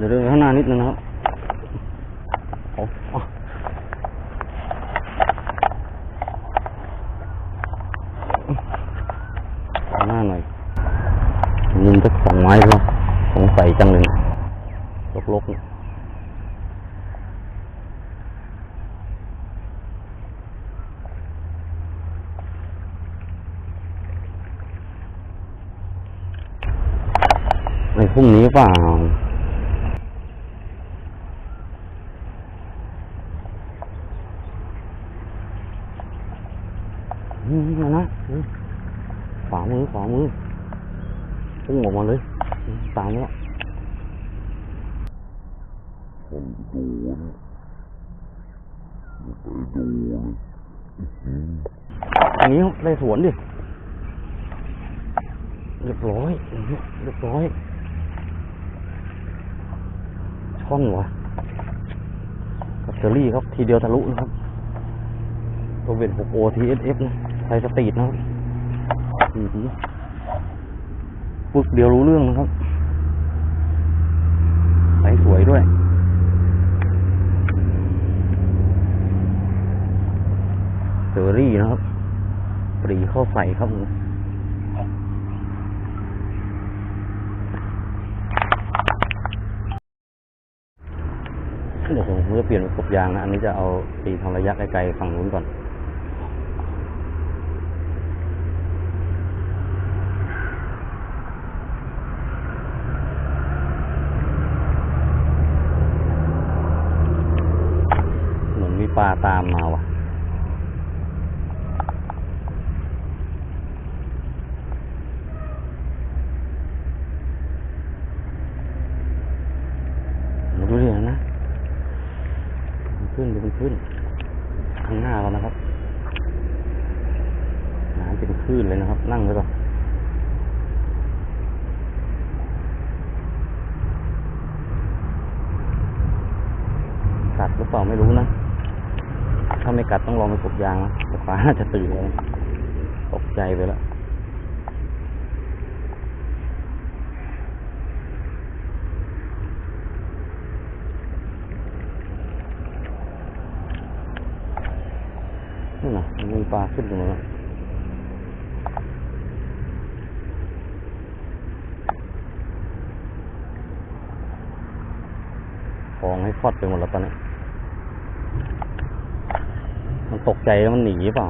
ดี๋ยวเดินข้างหน้านิดนึงนะครับเอาเอาข้างหน้าหน่อยยิงสักสองไม้พอสงสัยจังเลยลกๆเนี่ยในพรุ่งนี้เปล่า อืมมานะอืมขวา มือขวามือพุ่งออกมาเลยตามแล้วผมโดนไปโดนอย่างนี้ไล่สวนดิเรียบร้อยเรียบร้อย ช่อนวะกัตเตอรี่ครับ ทีเดียวทะลุนะครับตัวเบ็ด6 o TSF นะไทยสตรีทนะครับ อือหือปึกเดียวรู้เรื่องนะครับใสสวยด้วยเซอรี่นะครับ ปรีเข้าใส่ครับผมเดี๋ยวผมจะเปลี่ยนเป็นกบยางนะ อันนี้จะเอาตีทำระยะไกลๆฝั่งนู้นก่อน เหมือนมีปลาตามมาว่ะ มาดูดินะมัน ขึ้นดูมันขึ้น ข้างหน้าเรานะครับน้ำเป็นคลื่นเลยนะครับ นั่งไว้ก่อนกัดหรือเปล่าไม่รู้นะ ถ้าไม่กัดต้องลองไปกบยางนะแต่ฟ้าน่าจะตื่นเลยตกใจไปแล้ว นี่นะมันมีปลาขึ้นตรงนั้นแล้วฟองให้ฟอดไปหมดแล้วตอนนี้ มันตกใจแล้วมันหนีเปล่า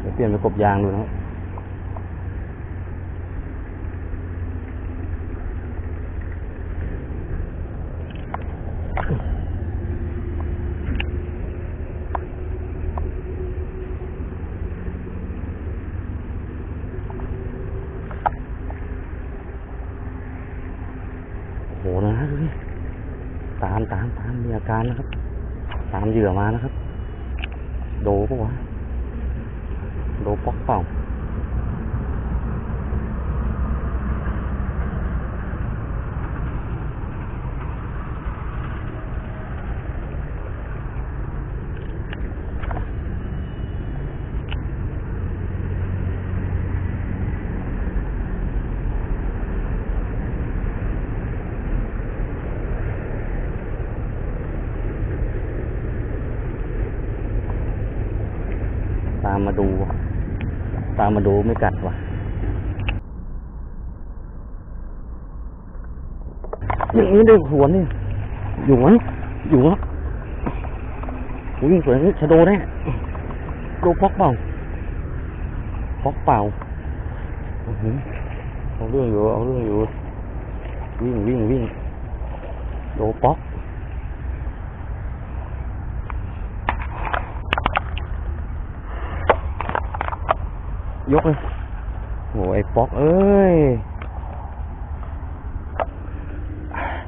เดี๋ยวเปลี่ยนไปกบยางดูนะครับ โอ้โหนะดูดิตามตา มีอาการนะครับ ตามเหยื่อมานะครับ โดปะวะ โดปอกเปล่า ตามมาดู ตามมาดูไม่กัดว่ะอย่างนี้ได้หัวนี่ อยู่วะอยู่วะวิ่งสวยนี่ชะโดแน่โดป๊อกเปล่าป๊อกเปล่าอื้อหือเอาเรื่องอยู่ เอาเรื่องอยู่ วิ่งวิ่งวิ่งโดป๊อก ยกเลยโหไอ้ป๊อก เอ้ย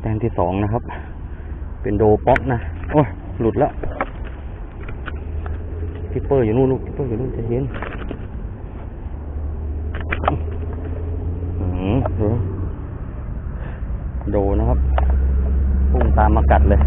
แต้มที่สองนะครับ เป็นโดป๊อกนะ โอ้ยหลุดละคิปเปอร์อยู่นู่นลูกคิปเปอร์อยู่นู่นจะเย็นอืมโดนะครับพุ่งตามมากัดเลย